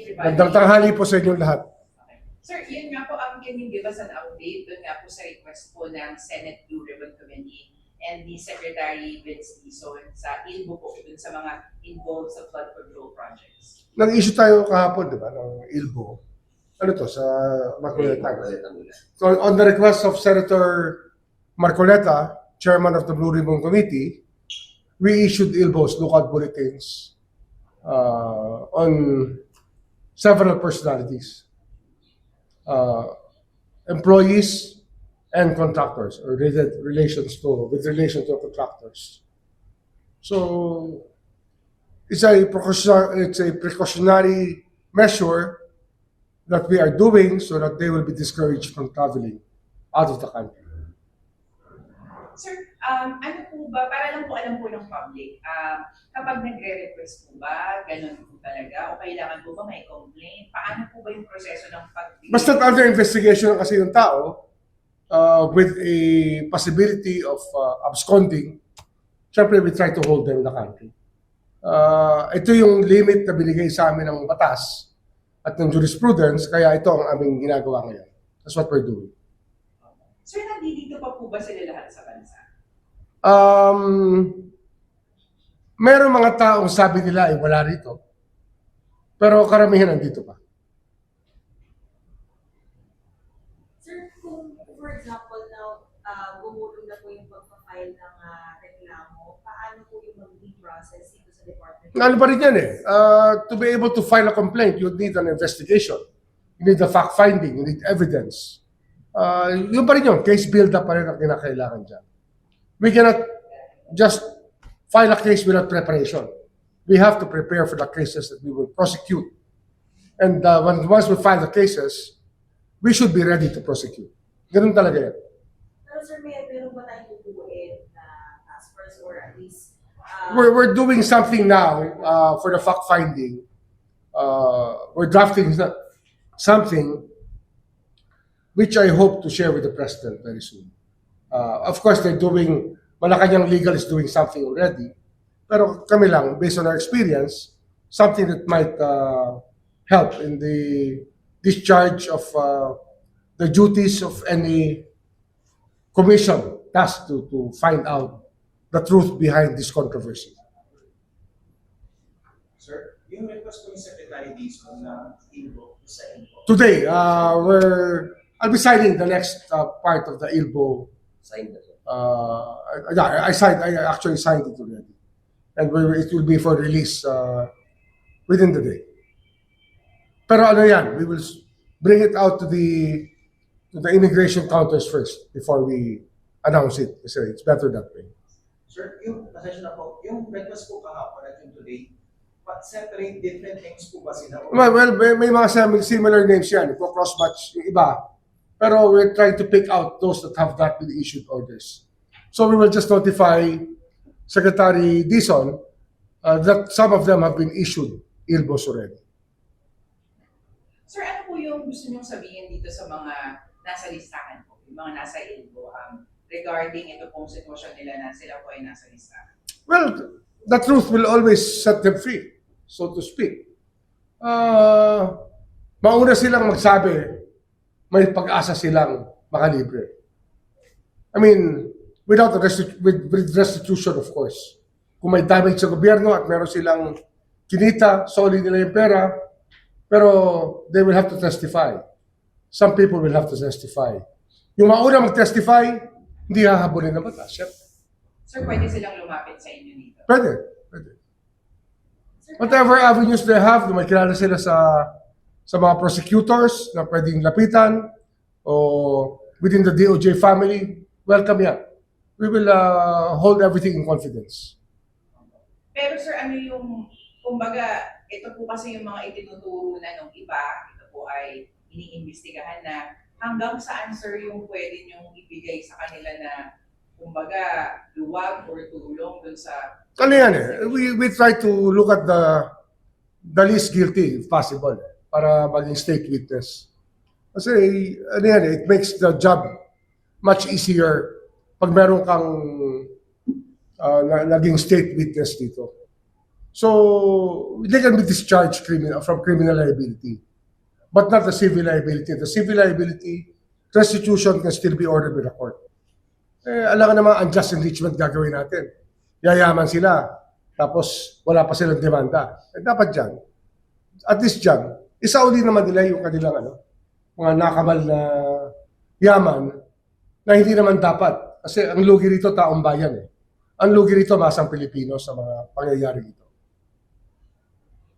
everybody. Magandang tanghali po sa inyong lahat. Okay. Sir, yun nga po, um, can you give us an update doon nga po sa request po ng Senate Blue Ribbon Committee and the Secretary Vince Dizon sa ILBO po dun sa mga involved sa flood control projects? Nag-issue tayo kahapon, di ba, ng ILBO. Ano to, sa Marcoleta. So on the request of Senator Marcoleta, Chairman of the Blue Ribbon Committee, we issued ILBO's lookout bulletins uh, on several personalities. Uh, employees and contractors or related relations to with relation to contractors. So it's a precautionary, it's a precautionary measure that we are doing so that they will be discouraged from traveling out of the country. Sir, um, ano po ba, para lang po alam po ng public, um, kapag nagre-request po ba, ganun po talaga, o kailangan po ba may complaint? Paano po ba yung proseso ng pagbigay? Basta under investigation na kasi yung tao uh, with a possibility of uh, absconding, syempre we try to hold them in the country. Uh, ito yung limit na binigay sa amin ng batas at ng jurisprudence, kaya ito ang aming ginagawa ngayon. That's what we're doing. Sir, nandito pa po ba sila lahat sa bansa? Um, meron mga taong sabi nila ay wala rito. Pero karamihan nandito pa. Sir, kung for example now, uh, bumulong na po yung pagpa-file ng ah, reklamo, paano po yung magiging process dito sa department? Ano pa rin yan eh. Uh, to be able to file a complaint, you need an investigation. You need a fact-finding. You need evidence. Uh, yun pa rin yun. Case build-up pa rin ang kinakailangan dyan. We cannot just file a case without preparation. We have to prepare for the cases that we will prosecute. And uh, when, once we file the cases, we should be ready to prosecute. Ganun talaga yan. Pero sir, may meron ba tayong tutuin na task force or at least uh, we're, we're doing something now uh, for the fact finding. Uh, we're drafting so- something which I hope to share with the president very soon. Uh, of course, they're doing, Malacanang Legal is doing something already. Pero kami lang, based on our experience, something that might uh, help in the discharge of uh, the duties of any commission tasked to, to find out the truth behind this controversy. Sir, yung request ko ni Secretary Dizon na info sa info. Today, uh, we're I'll be signing the next uh, part of the ILBO. Sign. Uh, yeah, I signed. I actually signed it already, and we, it will be for release uh, within the day. Pero ano yan, we will bring it out to the to the immigration counters first before we announce it. Kasi it's better that way. Sir, yung, pasensya na po, yung request ko kahapon at yung today, but separate different things po ba sila? Well, well may, may mga sim- similar names yan. Kung cross-match yung iba. Pero we're trying to pick out those that have not been issued orders. So we will just notify Secretary Dizon uh, that some of them have been issued ILBOs already. Sir, ano po yung gusto niyong sabihin dito sa mga nasa listahan po, yung mga nasa ILBO, um, regarding ito pong sitwasyon nila na sila po ay nasa listahan? Well, the truth will always set them free, so to speak. Uh, mauna silang magsabi, may pag-asa silang makalibre. I mean, without restitu- with, with restitution, of course. Kung may damage sa gobyerno at meron silang kinita, solid nila yung pera, pero they will have to testify. Some people will have to testify. Yung mauna mag-testify, hindi hahabulin ng batas. Sir, pwede silang lumapit sa inyo dito. Pwede. Pwede. sir, Whatever avenues they have, kung may kilala sila sa sa mga prosecutors na pwedeng lapitan o within the DOJ family, welcome yan. We will uh, hold everything in confidence. Pero sir, ano yung, kumbaga, ito po kasi yung mga itinuturo na nung iba, ito po ay iniimbestigahan na hanggang saan sir yung pwede niyong ibigay sa kanila na kumbaga luwag or tulong dun sa Ano yan eh, we, we try to look at the the least guilty if possible para maging state witness. Kasi ano yan it makes the job much easier pag meron kang uh, na, naging state witness dito. So they can be discharged criminal, from criminal liability, but not the civil liability. The civil liability, restitution can still be ordered by the court. Eh, alam ka naman, unjust enrichment gagawin natin. Yayaman sila, tapos wala pa silang demanda. Eh, dapat dyan, at least dyan, isauli naman nila yung kanilang ano, mga nakamal na yaman na hindi naman dapat. Kasi ang lugi rito, taong bayan eh. Ang lugi rito, masang Pilipino sa mga pangyayari dito.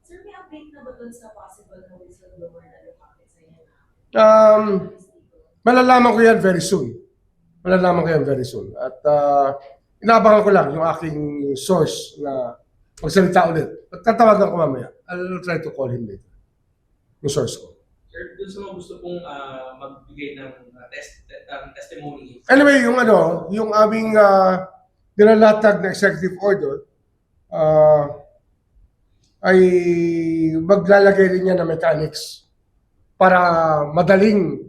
Sir, may update na ba dun sa possible na whistleblower na lumapit sa inyo? Um, malalaman ko yan very soon. Malalaman ko yan very soon. At uh, inaabangan ko lang yung aking source na magsalita ulit. At tatawagan ko mamaya. I'll try to call him later. Yung source ko. Sir, dun sa mga gusto pong ah, magbigay ng ah, test, ng testimony, Anyway, yung ano, yung aming uh, nilalatag na executive order, uh, ay maglalagay rin niya ng mechanics para madaling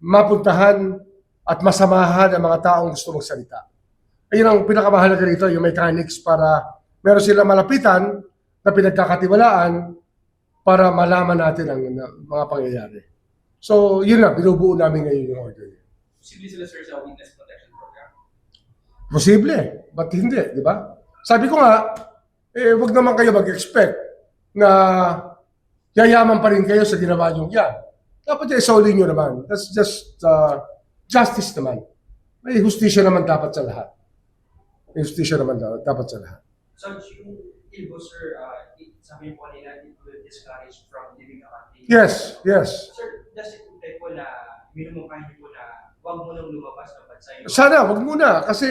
mapuntahan at masamahan ang mga taong gusto magsalita. Ayun ang pinakamahalaga rito, yung mechanics para meron silang malapitan na pinagkakatiwalaan para malaman natin ang na- mga pangyayari. So, yun na, binubuo namin ngayon yung order. posible sila sir sa witness protection program. Posible, but hindi, di ba? Sabi ko nga, eh, wag naman kayo mag-expect na yayaman pa rin kayo sa ginawa nyo yan. Dapat yung isauli nyo naman. That's just uh, justice naman. May hustisya naman dapat sa lahat. May hustisya naman da- dapat sa lahat. So, yung Ilbo, sir, uh, sabi po kanina, it will discourage from living a country. Yes, yes. Sir, does it imply po na minumukha niyo po na huwag mo nang lumabas ng bansa yun? Sana, wag muna. Kasi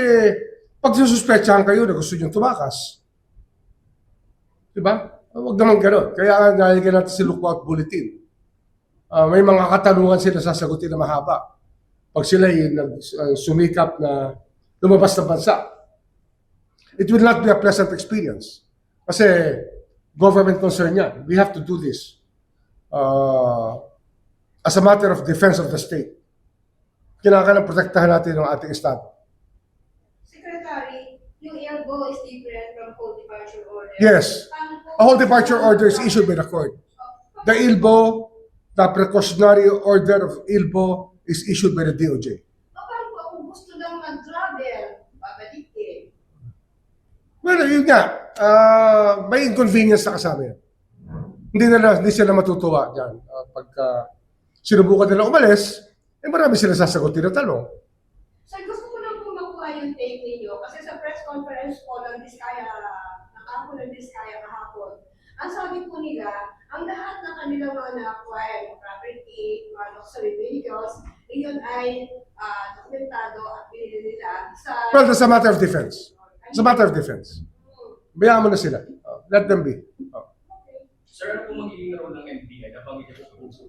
pag sususpetsahan kayo na gusto nyo tumakas, di ba? Wag naman ganun. Kaya nga nalagyan natin si lookout bulletin. Ah, may mga katanungan sila sasagutin na mahaba. Pag sila yung nag, ah, sumikap na lumabas ng bansa. It will not be a pleasant experience. Kasi government concern yan. We have to do this uh, as a matter of defense of the state. Kailangan protektahan natin ang ating Estado. Secretary, yung elbow is different from whole departure order. Yes. A whole departure order is issued by the court. The ILBO, the precautionary order of ILBO is issued by the DOJ. Well, yun nga, ah, may inconvenience na kasama yan. Hindi na hindi sila matutuwa dyan. Ah, pagka sinubukan nila umalis, eh marami sila sasagutin na tanong. So gusto ko lang po makuha yung take ninyo kasi sa press conference po ng Diskaya, nakako ng Diskaya kahapon, ang sabi po nila, ang lahat ng kanilang mga na-acquire, mga property, mga luxury vehicles, iyon ay ah, dokumentado at binili nila sa... Well, that's a matter of defense. It's a matter of defense. Bayaan mo na sila. Ah, let them be. Ah. Sir, ano po magiging role ng NBI? Nabanggit niyo po sa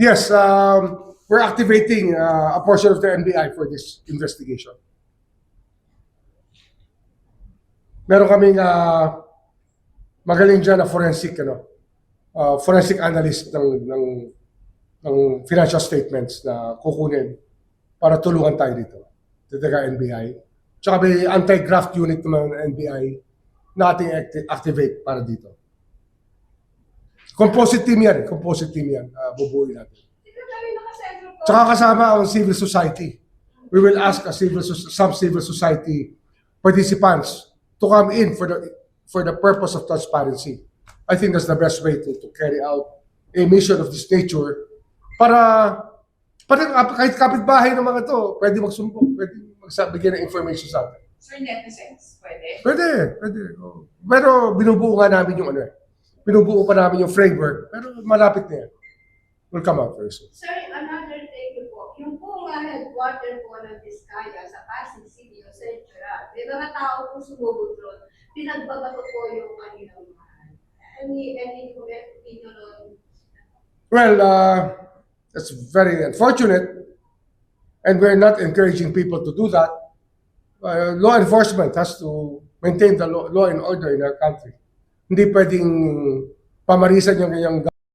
Yes, um, we're activating uh, a portion of the NBI for this investigation. Meron kaming uh, magaling dyan na forensic, ano, uh, forensic analyst ng, ng, ng financial statements na kukunin para tulungan tayo dito. Dito ka NBI. Tsaka may anti-graft unit naman ng NBI na ating acti- activate para dito. Composite team yan. Composite team yan. Uh, bubuoy natin. Tsaka kasama ang civil society. We will ask a civil some civil society participants to come in for the for the purpose of transparency. I think that's the best way to, to carry out a mission of this nature para para kahit kapitbahay ng mga to, pwede magsumbong, pwede magbigay ng information sa atin. Sir, netizens, pwede? Pwede, pwede. oo. Pero binubuo nga namin yung ano eh. Binubuo pa namin yung framework, pero malapit na yan. Will come out very soon. Sir, another thing po, yung po nga headquarter po ng Vizcaya sa Pasig City o Central, may mga tao po sumubog doon, pinagbabato po yung kanilang mahal. Any, any comment opinion on Well, uh, that's very unfortunate, and we're not encouraging people to do that. Uh, law enforcement has to maintain the law, law and order in our country. Hindi pwedeng pamarisan yung, yung